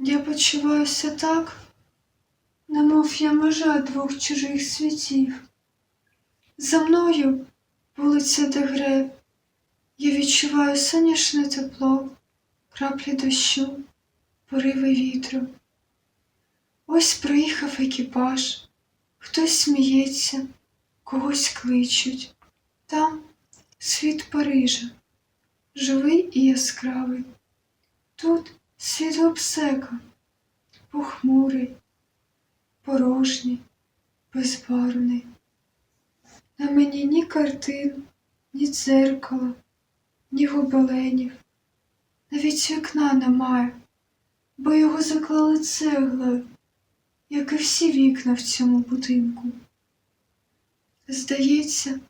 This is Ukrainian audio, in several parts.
Я почуваюся так, немов я межа двох чужих світів. За мною вулиця Дегре, я відчуваю сонячне тепло, краплі дощу, пориви вітру. Ось проїхав екіпаж, хтось сміється, когось кличуть. Там світ Парижа, живий і яскравий. Тут світ обсека, похмурий, порожній, безбарвний. На мені ні картин, ні дзеркала, ні гобеленів. Навіть вікна немає, бо його заклали цеглою, як і всі вікна в цьому будинку. Здається,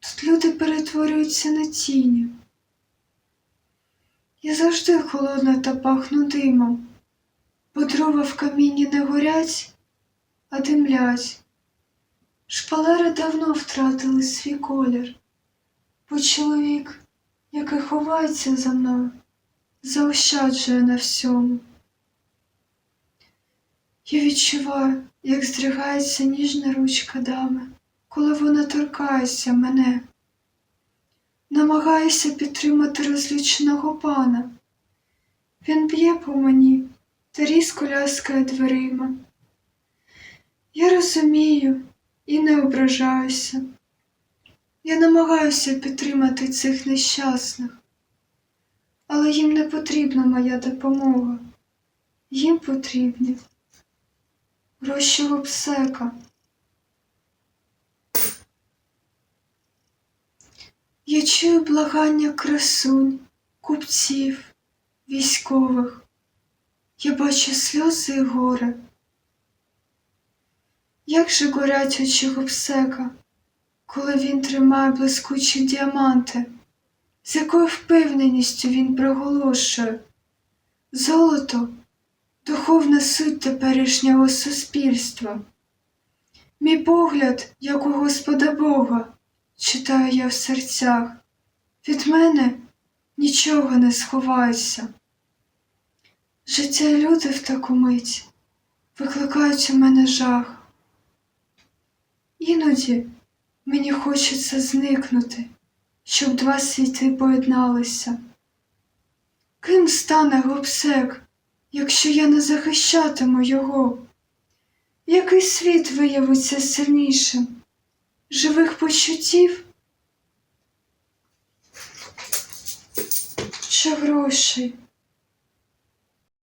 тут люди перетворюються на тіні. Завжди холодна та пахну димом, бо дрова в каміні не горять, а димлять. Шпалери давно втратили свій колір, бо чоловік, який ховається за мною, заощаджує на всьому. Я відчуваю, як здригається ніжна ручка дами, коли вона торкається мене. Намагаюся підтримати розлюченого пана. Він б'є по мені та різко ляскає дверима. Я розумію і не ображаюся. Я намагаюся підтримати цих нещасних, але їм не потрібна моя допомога. Їм потрібні гроші обсека. Я чую благання красунь, купців, військових. Я бачу сльози і горе. Як же горять очі гопсека, коли він тримає блискучі діаманти, з якою впевненістю він проголошує золото духовна суть теперішнього суспільства. Мій погляд, як у Господа Бога, читаю я в серцях. Від мене нічого не сховається. Життя люди в таку мить викликають у мене жах. Іноді мені хочеться зникнути, щоб два світи поєдналися. Ким стане гопсек, якщо я не захищатиму його? Який світ виявиться сильнішим? Живих почуттів чи грошей?